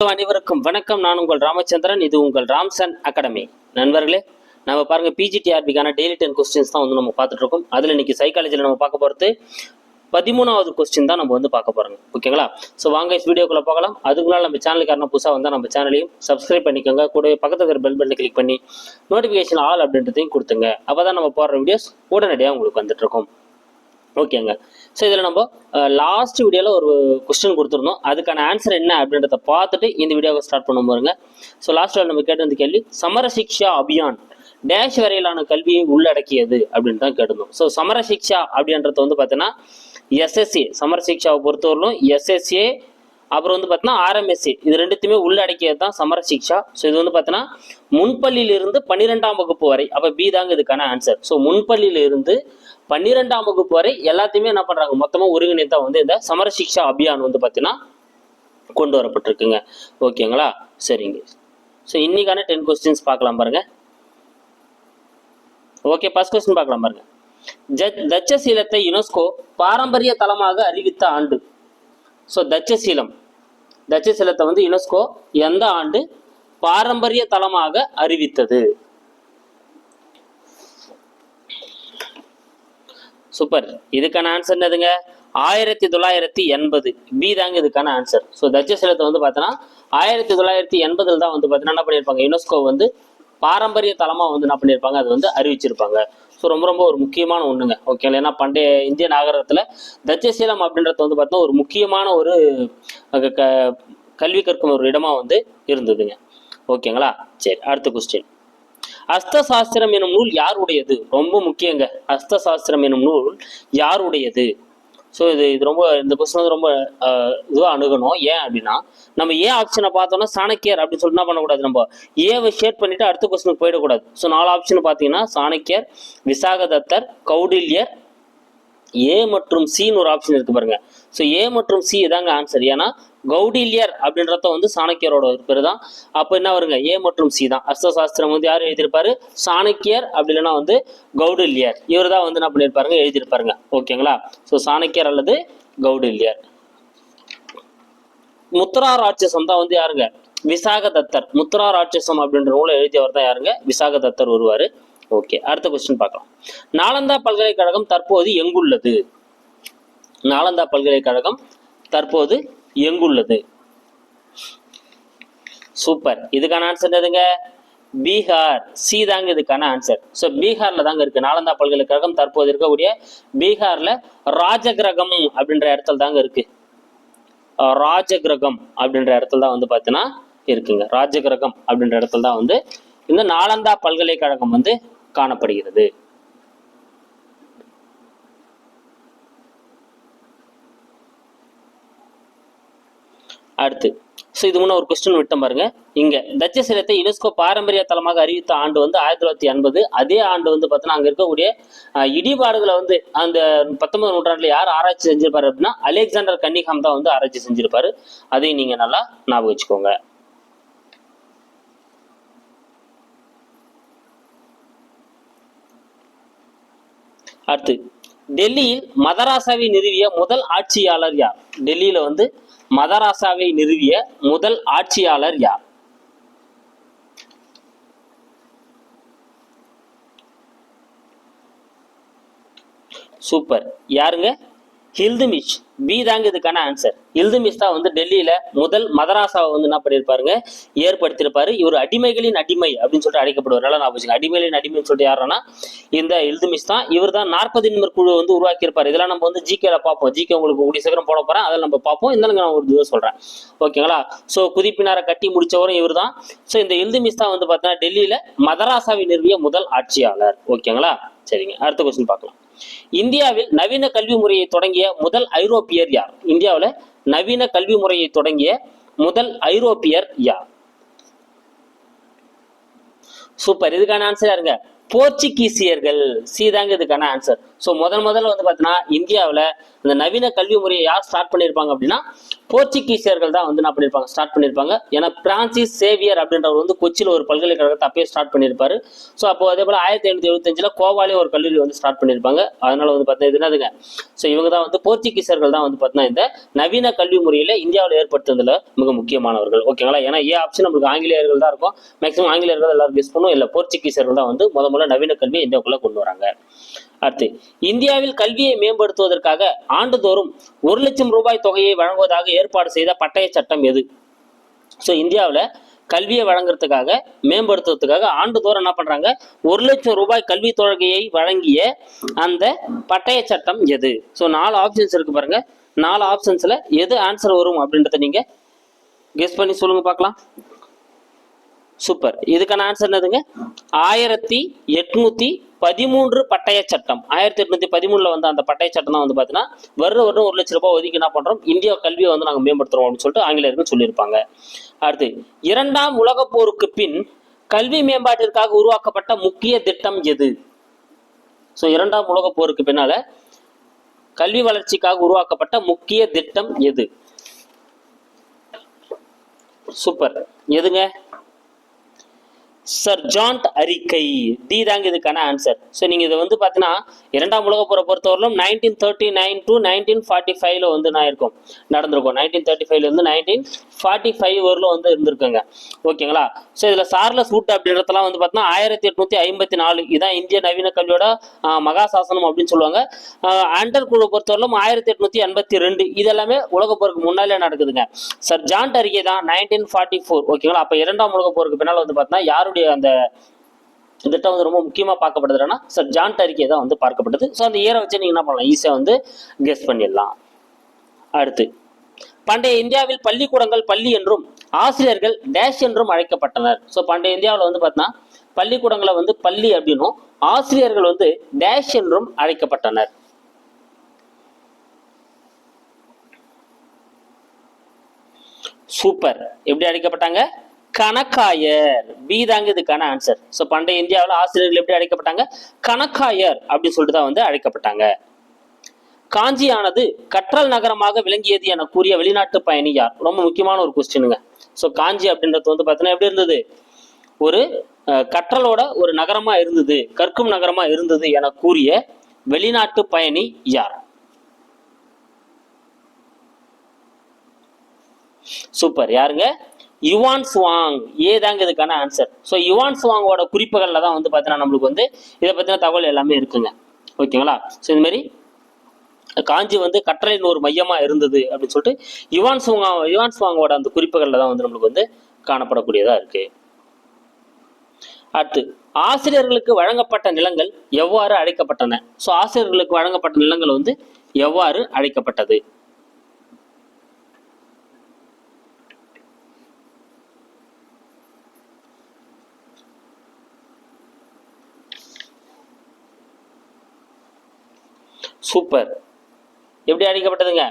அனைவருக்கும் வணக்கம். நான் உங்கள் ராமச்சந்திரன். இது உங்கள் ராம்சன் அகாடமி. நண்பர்களே நம்ம பாருங்க பிஜிடிஆர்பிக்கான டெய்லி டென் கொஸ்டின்ஸ் தான் வந்து நம்ம பார்த்துட்டு இருக்கோம் அதில் இன்னைக்கு சைக்காலஜியில் நம்ம பார்க்க போகிறது பதிமூணாவது கொஸ்டின் தான் நம்ம வந்து பார்க்க போறோங்க ஓகேங்களா? ஸோ வாங்க வீடியோக்குள்ள பார்க்கலாம் அதுக்குள்ள நம்ம சேனலுக்கு யாரும் புதுசாக வந்தால் நம்ம சேனலையும் சப்ஸ்கிரைப் பண்ணிக்கோங்க. கூடவே பக்கத்தில் இருக்கிற பெல் பட்டனை கிளிக் பண்ணி நோட்டிஃபிகேஷன் ஆல் அப்படின்றதையும் கொடுத்துங்க. அப்போ தான் நம்ம போடுற வீடியோஸ் உடனடியாக உங்களுக்கு வந்துட்டு இருக்கோம் ஓகேங்க. ஸோ இதில் நம்ம லாஸ்ட் வீடியோவில் ஒரு கொஸ்டின் கொடுத்துருந்தோம். அதுக்கான ஆன்சர் என்ன அப்படின்றத பார்த்துட்டு இந்த வீடியோவை ஸ்டார்ட் பண்ண பாருங்க ஸோ லாஸ்ட் நம்ம கேட்டிருந்த கேள்வி சமரசிக்ஷா அபியான் டேஷ் வரையிலான கல்வியை உள்ளடக்கியது அப்படின்னு தான் கேட்டிருந்தோம். ஸோ சமரசிக்ஷா அப்படின்றத அப்படின்றது வந்து பார்த்தீங்கன்னா எஸ்எஸ்சி சமரசிக்ஷாவை பொறுத்தவரையிலும் எஸ்எஸ்ஏ அப்புறம் வந்து பார்த்தீங்கன்னா ஆர்எம்எஸ்சி இது ரெண்டுத்தையுமே உள்ளடக்கியது தான் சமர சிக்ஷா. ஸோ இது வந்து பார்த்தீங்கன்னா முன்பள்ளியிலிருந்து பன்னிரெண்டாம் வகுப்பு வரை. அப்போ பி தாங்க இதுக்கான ஆன்சர் ஸோ முன்பள்ளியிலிருந்து பன்னிரெண்டாம் வகுப்பு வரை எல்லாத்தையுமே என்ன பண்ணுறாங்க மொத்தமாக ஒருங்கிணைத்தா வந்து இந்த சமர சிக்ஷா அபியான் வந்து பார்த்தீங்கன்னா கொண்டு வரப்பட்டிருக்குங்க. ஓகேங்களா சரிங்க. ஸோ இன்னைக்கான டென் கொஸ்டின்ஸ் பார்க்கலாம் பாருங்க. ஓகே ஃபர்ஸ்ட் கொஸ்டின் பார்க்கலாம் பாருங்க. ஜ- தட்சசீலத்தை யுனெஸ்கோ பாரம்பரிய தலமாக அறிவித்த ஆண்டு. ஸோ தட்சசீலம். தட்சசீலத்தை வந்து யுனெஸ்கோ எந்த ஆண்டு பாரம்பரிய தலமாக அறிவித்தது? சூப்பர் இதுக்கான ஆன்சர் என்னதுங்க? ஆயிரத்தி தொள்ளாயிரத்தி எண்பது. பி தாங்க இதுக்கான ஆன்சர் ஸோ தட்சசீலத்தை வந்து பார்த்தோன்னா ஆயிரத்தி தொள்ளாயிரத்தி எண்பதுல தான் வந்து பார்த்தீங்கன்னா என்ன பண்ணியிருப்பாங்க? யுனெஸ்கோ வந்து பாரம்பரிய தளமாக வந்து என்ன பண்ணியிருப்பாங்க? அது வந்து அறிவிச்சிருப்பாங்க. ஸோ ரொம்ப ரொம்ப ஒரு முக்கியமான ஒன்றுங்க ஓகேங்களா ஏன்னா பண்டைய இந்திய நாகரத்தில் தட்சசீலம் அப்படின்றது வந்து பார்த்தீங்கன்னா ஒரு முக்கியமான ஒரு க- கல்வி கற்கும் ஒரு இடமா வந்து இருந்ததுங்க. ஓகேங்களா சரி அடுத்த கொஸ்டின் அஸ்த சாஸ்திரம் எனும் நூல் யாருடையது? ரொம்ப முக்கியங்க. அஸ்த சாஸ்திரம் எனும் நூல் யாருடையது? ஸோ இது இது ரொம்ப இந்த கொஸ்டின் வந்து ரொம்ப இதுவாக அணுகணும். ஏன் அப்படின்னா நம்ம ஏ ஆப்ஷனை பார்த்தோம்னா சாணக்கியர் அப்படின்னு சொல்லிட்டு என்ன பண்ணக்கூடாது நம்ம? ஏவை ஷேர் பண்ணிட்டு அடுத்த கொஸ்டினுக்கு போயிடக்கூடாது. ஸோ நாலு ஆப்ஷன் பார்த்தீங்கன்னா சாணக்கியர் விசாகதத்தர் கௌடில்யர் ஏ மற்றும் சின்னு ஒரு ஆப்ஷன் இருக்கு பாருங்க. ஸோ ஏ மற்றும் சி இதாங்க ஆன்சர் ஏன்னா கௌடில்யர் அப்படின்றத வந்து சாணக்கியரோட ஒரு பேர் தான். அப்போ என்ன வருங்க? ஏ மற்றும் சி தான். அர்த்தசாஸ்திரம் வந்து யார் எழுதியிருப்பாரு? சாணக்கியர் அப்படி இல்லைன்னா வந்து கௌடில்யர். இவர் தான் வந்து என்ன பண்ணியிருப்பாருங்க? எழுதியிருப்பாருங்க. ஓகேங்களா ஸோ சாணக்கியர் அல்லது கௌடில்யர். முத்ரா ராட்சசம் தான் வந்து யாருங்க? விசாகதத்தர். முத்ரா ராட்சசம் அப்படின்ற நூலை எழுதியவர் தான் யாருங்க? விசாகதத்தர் வருவார் ஓகே அடுத்த கொஸ்டின் பார்க்கலாம். நாலந்தா பல்கலைக்கழகம் தற்போது எங்குள்ளது? நாலந்தா பல்கலைக்கழகம் தற்போது எங்குள்ளது? சூப்பர் இதுக்கான ஆன்சர் எதுங்க பீகார். சி தாங்க இதுக்கான ஆன்சர் ஸோ பீகார்ல தாங்க இருக்கு. நாலந்தா பல்கலைக்கழகம் தற்போது இருக்கக்கூடிய பீகார்ல ராஜகிரகம் அப்படின்ற இடத்துல தாங்க இருக்கு. ராஜகிரகம் அப்படின்ற இடத்துல தான் வந்து பார்த்தீங்கன்னா இருக்குங்க. ராஜகிரகம் அப்படின்ற இடத்துல தான் வந்து இந்த நாலந்தா பல்கலைக்கழகம் வந்து காணப்படுகிறது. அடுத்து ஸோ இது முன்ன ஒரு கொஸ்டின் விட்டம் பாருங்க. இங்க தட்சசீலத்தை யுனெஸ்கோ பாரம்பரிய தலமாக அறிவித்த ஆண்டு வந்து ஆயிரத்தி தொள்ளாயிரத்தி எண்பது அதே ஆண்டு வந்து பார்த்தீங்கன்னா அங்கே இருக்கக்கூடிய இடிபாடுகளை வந்து அந்த பத்தொன்பது நூற்றாண்டுல யார் ஆராய்ச்சி செஞ்சிருப்பாரு அப்படின்னா அலெக்சாண்டர் கன்னிகாம் தான் வந்து ஆராய்ச்சி செஞ்சிருப்பாரு. அதையும் நீங்க நல்லா ஞாபகம் வச்சுக்கோங்க. அடுத்து டெல்லியில் மதராசாவை நிறுவிய முதல் ஆட்சியாளர் யார்? டெல்லியில வந்து மதராசாவை நிறுவிய முதல் ஆட்சியாளர் யார்? சூப்பர். யாருங்க? ஹில்துமிஷ். பி தாங்க இதுக்கான ஆன்சர் இல்துமிஸ்தா வந்து டெல்லியில முதல் மதராசாவை வந்து என்ன பண்ணியிருப்பாருங்க ஏற்படுத்தியிருப்பாரு இவர் அடிமைகளின் அடிமை அப்படின்னு சொல்லிட்டு அழைக்கப்படுவார். நல்லா நான் அடிமைகளின் அடிமைன்னு சொல்லிட்டு யாருன்னா இந்த இல்துமிஸ்தா இவர் தான் நாற்பது நிமிர் குழு வந்து உருவாக்கியிருப்பார். இதெல்லாம் நம்ம வந்து ஜிகேல பார்ப்போம். ஜிகே உங்களுக்கு கூடிய சீக்கிரம் போட போறேன். அதில் நம்ம பார்ப்போம். இருந்தாலும் நான் ஒரு இதுவும் சொல்றேன். ஓகேங்களா? ஸோ குதிப்பினாரை கட்டி முடிச்சவரும் இவர் தான் ஸோ இந்த இல்துமிஸ்தா வந்து பார்த்தீங்கன்னா டெல்லியில மதராசாவை நிறுவிய முதல் ஆட்சியாளர். ஓகேங்களா? சரிங்க. அடுத்த கொஸ்டின் பார்க்கலாம். இந்தியாவில் நவீன கல்வி முறையை தொடங்கிய முதல் ஐரோப்பியர் யார்? இந்தியாவில் நவீன கல்வி முறையை தொடங்கிய முதல் ஐரோப்பியர் யார்? சூப்பர் இதுக்கான ஆன்சர் யாருங்க? போர்ச்சுகீசியர்கள். சி தாங்க இதுக்கான ஆன்சர் ஸோ முதல் முதல்ல வந்து பார்த்தீங்கன்னா இந்தியாவில் இந்த நவீன கல்வி முறையை யார் ஸ்டார்ட் பண்ணியிருப்பாங்க அப்படின்னா போர்ச்சுகீசியர்கள் தான் வந்து என்ன பண்ணியிருப்பாங்க ஸ்டார்ட் பண்ணியிருப்பாங்க ஏன்னா பிரான்சிஸ் சேவியர் அப்படின்றவர் வந்து கொச்சியில் ஒரு பல்கலைக்கழகத்தை அப்பயே ஸ்டார்ட் பண்ணியிருப்பாரு ஸோ அப்போ அதே போல் ஆயிரத்தி எழுநூத்தி எழுபத்தஞ்சில் கோவாலே ஒரு கல்லூரி வந்து ஸ்டார்ட் பண்ணியிருப்பாங்க அதனால வந்து பார்த்தீங்கன்னா இது என்னதுங்க? ஸோ இவங்க தான் வந்து போர்ச்சுகீசியர்கள் தான் வந்து பார்த்தீங்கன்னா இந்த நவீன கல்வி முறையில் இந்தியாவில் ஏற்படுத்துறதுல மிக முக்கியமானவர்கள். ஓகேங்களா ஏன்னா ஏ ஆப்ஷன் நம்மளுக்கு ஆங்கிலேயர்கள் தான் இருக்கும். மேக்ஸிமம் ஆங்கிலேயர்கள் எல்லாரும் கெஸ் பண்ணும் இல்லை போர்ச்சுகீசியர்கள் தான் வந்து முத முதல்ல நவீன கல்வியை இந்தியாவுக்குள்ளே கொண்டு வராங்க. அடுத்து இந்தியாவில் கல்வியை மேம்படுத்துவதற்காக ஆண்டுதோறும் ஒரு லட்சம் ரூபாய் தொகையை வழங்குவதாக ஏற்பாடு செய்த பட்டய சட்டம் எது? ஸோ இந்தியாவில் கல்வியை வழங்குறதுக்காக மேம்படுத்துறதுக்காக ஆண்டுதோறும் என்ன பண்றாங்க? ஒரு லட்சம் ரூபாய் கல்வி தொகையை வழங்கிய அந்த பட்டய சட்டம் எது? ஸோ நாலு ஆப்ஷன்ஸ் இருக்கு பாருங்க. நாலு ஆப்ஷன்ஸ்ல எது ஆன்சர் வரும் அப்படின்றத நீங்க கெஸ் பண்ணி சொல்லுங்க பார்க்கலாம். சூப்பர் இதுக்கான ஆன்சர் என்னதுங்க? ஆயிரத்தி எட்நூத்தி பதிமூன்று பட்டய சட்டம். ஆயிரத்தி எட்நூத்தி பதிமூணுல வந்த அந்த பட்டய சட்டம் தான் வந்து பார்த்தீங்கன்னா வருட வருடம் ஒரு லட்சம் ரூபாய் ஒதுக்கி என்ன பண்றோம்? இந்தியா கல்வியை வந்து நாங்கள் மேம்படுத்துறோம் அப்படின்னு சொல்லிட்டு ஆங்கிலேயர்கள் சொல்லியிருப்பாங்க. அடுத்து இரண்டாம் உலகப் போருக்கு பின் கல்வி மேம்பாட்டிற்காக உருவாக்கப்பட்ட முக்கிய திட்டம் எது? ஸோ இரண்டாம் உலக போருக்கு பின்னால கல்வி வளர்ச்சிக்காக உருவாக்கப்பட்ட முக்கிய திட்டம் எது? சூப்பர் எதுங்க? சர்ஜாண்ட் அறிக்கை. டி தாங்க இதுக்கான ஆன்சர் ஸோ நீங்கள் இதை வந்து பார்த்தீங்கன்னா இரண்டாம் உலக போரை பொறுத்தவரையிலும் nineteen thirty nine to nineteen forty ஃபைவ்ல வந்து நான் இருக்கும். நடந்திருக்கும். நைன்டீன் தேர்ட்டி ஃபைவ்ல இருந்து நைன்டீன் ஃபார்ட்டி ஃபைவ் வரலும் வந்து இருந்திருக்குங்க. ஓகேங்களா? ஸோ இதில் சார்லஸ் ரூட் அப்படின்றதெல்லாம் வந்து பார்த்தீங்கன்னா ஆயிரத்தி எட்நூத்தி ஐம்பத்தி நாலு இதான் இந்திய நவீன கல்வியோட மகாசாசனம் அப்படின்னு சொல்லுவாங்க. ஆஹ், ஆண்டர் குழு பொறுத்தவரையிலும் ஆயிரத்தி எட்நூத்தி எண்பத்தி ரெண்டு. இதெல்லாமே உலக போருக்கு முன்னாலே நடக்குதுங்க. சர் ஜான்ட் அறிக்கை தான் நைன்டீன் ஃபார்ட்டி ஃபோர் ஓகேங்களா? அப்போ இரண்டாம் உலக போருக்கு பின்னால் வந்து பார்த்தீங்கன்னா யாரும் யாருடைய அந்த திட்டம் வந்து ரொம்ப முக்கியமாக பார்க்கப்படுதுன்னா சார் ஜான் அறிக்கை தான் வந்து பார்க்கப்பட்டது. ஸோ அந்த இயரை வச்சு நீங்கள் என்ன பண்ணலாம்? ஈஸியாக வந்து கெஸ் பண்ணிடலாம். அடுத்து பண்டைய இந்தியாவில் பள்ளிக்கூடங்கள் பள்ளி என்றும் ஆசிரியர்கள் டேஷ் என்றும் அழைக்கப்பட்டனர். ஸோ பண்டைய இந்தியாவில் வந்து பார்த்தீங்கன்னா பள்ளிக்கூடங்களை வந்து பள்ளி அப்படின்னும் ஆசிரியர்கள் வந்து டேஷ் என்றும் அழைக்கப்பட்டனர். சூப்பர். எப்படி அழைக்கப்பட்டாங்க? கணக்காயர் பி தாங்க இதுக்கான ஆன்சர் ஸோ பண்டைய இந்தியாவில் ஆசிரியர்கள் எப்படி அழைக்கப்பட்டாங்க? கணக்காயர் அப்படின்னு சொல்லிட்டு தான் வந்து அழைக்கப்பட்டாங்க. காஞ்சியானது கற்றல் நகரமாக விளங்கியது என கூறிய வெளிநாட்டு பயணி யார்? ரொம்ப முக்கியமான ஒரு கொஸ்டினுங்க ஸோ காஞ்சி அப்படின்றது வந்து பார்த்தீங்கன்னா எப்படி இருந்தது? ஒரு கற்றலோட ஒரு நகரமா இருந்தது கற்கும் நகரமா இருந்தது என கூறிய வெளிநாட்டு பயணி யார்? சூப்பர் யாருங்க? யுவான் சுவாங் ஏ தாங்க இதுக்கான ஆன்சர் ஸோ யுவான் சுவாங்கோட குறிப்புகளில் தான் வந்து பார்த்தீங்கன்னா நம்மளுக்கு வந்து இதை பற்றின தகவல் எல்லாமே இருக்குங்க. ஓகேங்களா? ஸோ இந்த மாதிரி காஞ்சி வந்து கற்றலின் ஒரு மையமாக இருந்தது அப்படின்னு சொல்லிட்டு யுவான் சுவாங் யுவான் சுவாங்கோட அந்த குறிப்புகளில் தான் வந்து நம்மளுக்கு வந்து காணப்படக்கூடியதாக இருக்கு. அடுத்து ஆசிரியர்களுக்கு வழங்கப்பட்ட நிலங்கள் எவ்வாறு அழைக்கப்பட்டன? ஸோ ஆசிரியர்களுக்கு வழங்கப்பட்ட நிலங்கள் வந்து எவ்வாறு அழைக்கப்பட்டது? சூப்பர். எப்படி அழைக்கப்பட்டதுங்க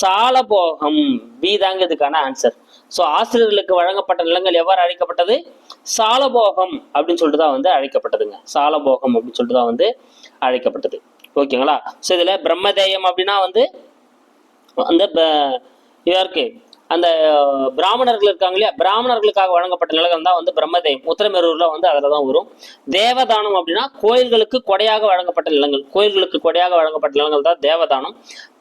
சாலபோகம் பி தாங்க இதுக்கான ஆன்சர் ஸோ ஆசிரியர்களுக்கு வழங்கப்பட்ட நிலங்கள் எவ்வாறு அழைக்கப்பட்டது? சாலபோகம் அப்படின்னு சொல்லிட்டு தான் வந்து அழைக்கப்பட்டதுங்க. சாலபோகம் அப்படின்னு சொல்லிட்டு தான் வந்து அழைக்கப்பட்டது. ஓகேங்களா? ஸோ இதில் பிரம்மதேயம் அப்படின்னா வந்து அந்த ப- இதா அந்த பிராமணர்கள் இருக்காங்க இல்லையா? பிராமணர்களுக்காக வழங்கப்பட்ட நிலங்கள் தான் வந்து பிரம்மதேயம் உத்தரமேரூர்ல வந்து அதில் தான் வரும். தேவதானம் அப்படின்னா கோயில்களுக்கு கொடையாக வழங்கப்பட்ட நிலங்கள். கோயில்களுக்கு கொடையாக வழங்கப்பட்ட நிலங்கள் தான் தேவதானம்.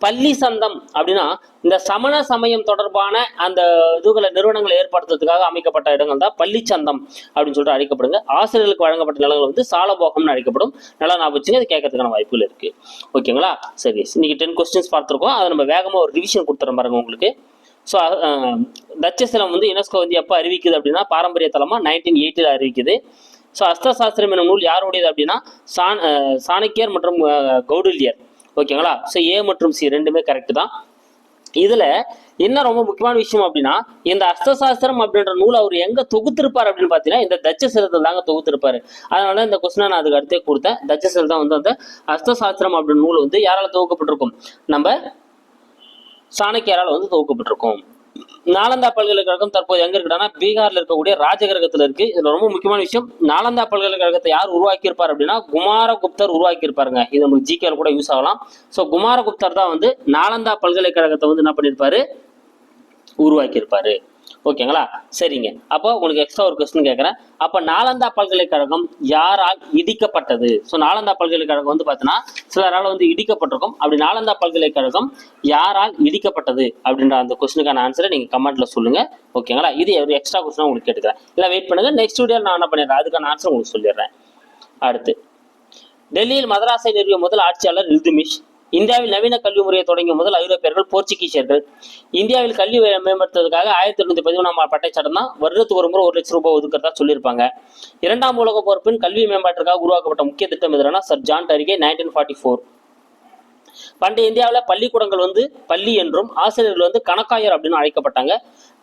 பள்ளி சந்தம் அப்படின்னா இந்த சமண சமயம் தொடர்பான அந்த இதுகளை நிறுவனங்களை ஏற்படுத்துறதுக்காக அமைக்கப்பட்ட இடங்கள் தான் பள்ளி சந்தம் அப்படின்னு சொல்லிட்டு அழைக்கப்படுங்க. ஆசிரியர்களுக்கு வழங்கப்பட்ட நிலங்கள் வந்து சாலபோகம்னு அழைக்கப்படும். நல்லா நான் வச்சுங்க அது கேட்கறதுக்கான வாய்ப்புகள் இருக்கு. ஓகேங்களா? சரி இன்னைக்கு டென் கொஸ்டின்ஸ் பார்த்துருக்கோம். அதை நம்ம வேகமாக ஒரு ரிவிஷன் கொடுத்துறோம் பாருங்க உங்களுக்கு. ஸோ தட்சசிலம் uh, um, வந்து யுனெஸ்கோ வந்து எப்போ அறிவிக்குது அப்படின்னா பாரம்பரிய தலமாக நைன்டீன் எயிட்டில் அறிவிக்குது. ஸோ அஸ்தசாஸ்திரம் என்னும் நூல் யாருடையது அப்படின்னா சாண சாணக்கியர் மற்றும் கௌடுல்யர். ஓகேங்களா ஸோ ஏ மற்றும் சி ரெண்டுமே கரெக்ட் தான். இதில் என்ன ரொம்ப முக்கியமான விஷயம் அப்படின்னா இந்த அஸ்தசாஸ்திரம் அப்படின்ற நூல் அவர் எங்க தொகுத்திருப்பார் அப்படின்னு பார்த்தீங்கன்னா இந்த தட்சசிலத்தில் தாங்க தொகுத்திருப்பாரு. அதனால இந்த கொஸ்டினை நான் அதுக்கு அடுத்தே கொடுத்தேன். தட்சசில் தான் வந்து அந்த அஸ்தசாஸ்திரம் அப்படின்ற நூல் வந்து யாரால தொகுக்கப்பட்டிருக்கும்? நம்ம சாணக்கியரால் வந்து துவக்கப்பட்டிருக்கும் நாலந்தா பல்கலைக்கழகம் தற்போது எங்க இருக்குன்னா பீகார்ல இருக்கக்கூடிய ராஜகிரகத்துல இருக்கு. இதுல ரொம்ப முக்கியமான விஷயம் நாலந்தா பல்கலைக்கழகத்தை யார் உருவாக்கி இருப்பார் அப்படின்னா குமாரகுப்தர் உருவாக்கி இருப்பாருங்க இது நமக்கு ஜிகேல கூட யூஸ் ஆகலாம். ஸோ குமாரகுப்தர் தான் வந்து நாலந்தா பல்கலைக்கழகத்தை வந்து என்ன பண்ணியிருப்பாரு? உருவாக்கி இருப்பாரு ஓகேங்களா? சரிங்க. அப்போ உங்களுக்கு எக்ஸ்ட்ரா ஒரு கொஸ்டின் கேட்குறேன். அப்போ நாலந்தா பல்கலைக்கழகம் யாரால் இடிக்கப்பட்டது? ஸோ நாலந்தா பல்கலைக்கழகம் வந்து பார்த்தீங்கன்னா சிலரால் வந்து இடிக்கப்பட்டிருக்கும். அப்படி நாலந்தா பல்கலைக்கழகம் யாரால் இடிக்கப்பட்டது? அப்படின்ற அந்த கொஸ்டினுக்கான ஆன்சரை நீங்கள் கமெண்ட்டில் சொல்லுங்கள் ஓகேங்களா? இது ஒரு எக்ஸ்ட்ரா கொஸ்டினாக உங்களுக்கு கேட்டுக்கிறேன். இல்லை வெயிட் பண்ணுங்கள் நெக்ஸ்ட் வீடியோ நான் என்ன பண்ணிடுறேன்? அதுக்கான ஆன்சர் உங்களுக்கு சொல்லிடுறேன். அடுத்து. டெல்லியில் மதராசை நிறுவிய முதல் ஆட்சியாளர் இல்துமிஷ். இந்தியாவில் நவீன கல்வி முறையை தொடங்கிய முதல் ஐரோப்பியர்கள் போர்ச்சுகீசியர்கள். இந்தியாவில் கல்வி மேம்படுத்துவதற்காக ஆயிரத்தி எண்ணூத்தி பதிமூணாம் பட்டை சட்டம் தான் வருடத்துக்கு ஒரு முறை ஒரு லட்சம் ரூபாய் ஒதுக்கிறதா சொல்லியிருப்பாங்க. இரண்டாம் உலக போர்ப்பின் பின் கல்வி மேம்பாட்டிற்காக உருவாக்கப்பட்ட முக்கிய திட்டம் எதுனா சர் ஜான் டரிகே நைன்டீன் ஃபார்ட்டி ஃபோர் பண்டைய இந்தியாவில் பள்ளிக்கூடங்கள் வந்து பள்ளி என்றும் ஆசிரியர்கள் வந்து கணக்காயர் அப்படின்னு அழைக்கப்பட்டாங்க.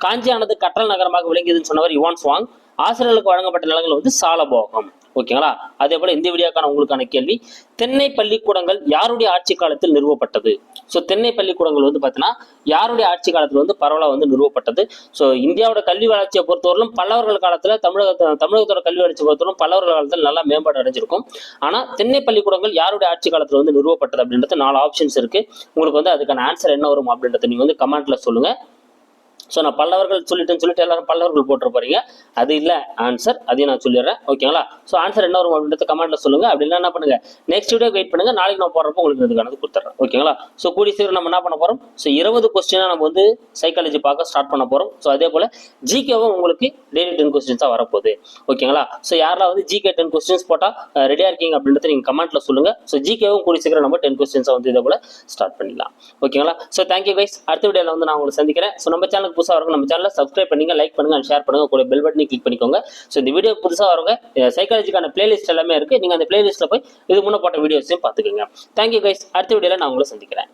காஞ்சியானது கற்றல் நகரமாக விளங்கியதுன்னு சொன்னவர் யுவான் சுவாங். ஆசிரியர்களுக்கு வழங்கப்பட்ட நிலங்கள் வந்து சாலபோகம். ஓகேங்களா? அதே போல இந்த வீடியோக்கான உங்களுக்கான கேள்வி தென்னை பள்ளிக்கூடங்கள் யாருடைய ஆட்சி காலத்தில் நிறுவப்பட்டது? ஸோ தென்னை பள்ளிக்கூடங்கள் வந்து பார்த்தீங்கன்னா யாருடைய ஆட்சி காலத்தில் வந்து பரவலாக வந்து நிறுவப்பட்டது? ஸோ இந்தியாவோட கல்வி வளர்ச்சியை பொறுத்தவரையிலும் பல்லவர்கள் காலத்தில் தமிழக தமிழகத்தோட கல்வி வளர்ச்சி பொறுத்தவரைக்கும் பல்லவர்கள் காலத்தில் நல்லா மேம்பாடு அடைஞ்சிருக்கும். ஆனால் தென்னை பள்ளிக்கூடங்கள் யாருடைய ஆட்சி காலத்தில் வந்து நிறுவப்பட்டது அப்படின்றது நாலு ஆப்ஷன்ஸ் இருக்கு. உங்களுக்கு வந்து அதுக்கான ஆன்சர் என்ன வரும் அப்படின்றத நீங்கள் வந்து கமெண்ட்ல சொல்லுங்க. ஸோ நான் பல்லவர்கள் சொல்லிட்டேன்னு சொல்லிட்டு எல்லாரும் பல்லவர்கள் போட்டு போறீங்க. அது இல்லை ஆன்சர் அதையும் நான் சொல்லிடுறேன். ஓகேங்களா ஸோ ஆன்சர் என்ன வரும் அப்படின்றத கமெண்ட்ல சொல்லுங்க. அப்படி என்ன பண்ணுங்க? நெக்ஸ்ட் வீடியோ வெயிட் பண்ணுங்க. நாளைக்கு நான் போடுறப்போ உங்களுக்கு இதுக்கானது கொடுத்துட்றேன் ஓகேங்களா ஸோ கூடி சீக்கிரம் நம்ம என்ன பண்ண போறோம்? ஸோ இருபது கொஸ்டினாக நம்ம வந்து சைக்காலஜி பார்க்க ஸ்டார்ட் பண்ண போறோம். ஸோ அதே போல ஜிகேவும் உங்களுக்கு டெய்லி டென் கொஸ்டின்ஸாக வரப்போகுது. ஓகேங்களா ஸோ யாரெல்லாம் வந்து ஜிகே டென் கொஸ்டின்ஸ் போட்டால் ரெடியாக இருக்கீங்க அப்படின்றத நீங்கள் கமெண்ட்ல சொல்லுங்க. ஸோ ஜிகேவும் கூடி சீக்கிரம் நம்ம டென் கொஸ்டின்ஸை வந்து இதே போல ஸ்டார்ட் பண்ணிடலாம். ஓகேங்களா ஸோ தேங்க்யூ கைஸ் அடுத்த வீடியோவில் வந்து நான் உங்களை சந்திக்கிறேன். ஸோ நம்ம சேனலுக்கு புதுசாக வரவங்க நம்ம சேனலில் சப்ஸ்கிரைப் பண்ணுங்க லைக் பண்ணுங்க ஷேர் பண்ணுங்க. கூட பெல் பட்டனை கிளிக் பண்ணிக்கோங்க. ஸோ இந்த வீடியோ புதுசாக வரவங்க சைக்காலஜிக்கான பிளேலிஸ்ட் எல்லாமே இருக்கு. நீங்கள் அந்த பிளேலிஸ்ட்டில் போய் இது முன்ன போட்ட வீடியோஸையும் பார்த்துக்கோங்க. தேங்க்யூ கைஸ் அடுத்த வீடியோவில் நான் உங்களை சந்திக்கிறேன்.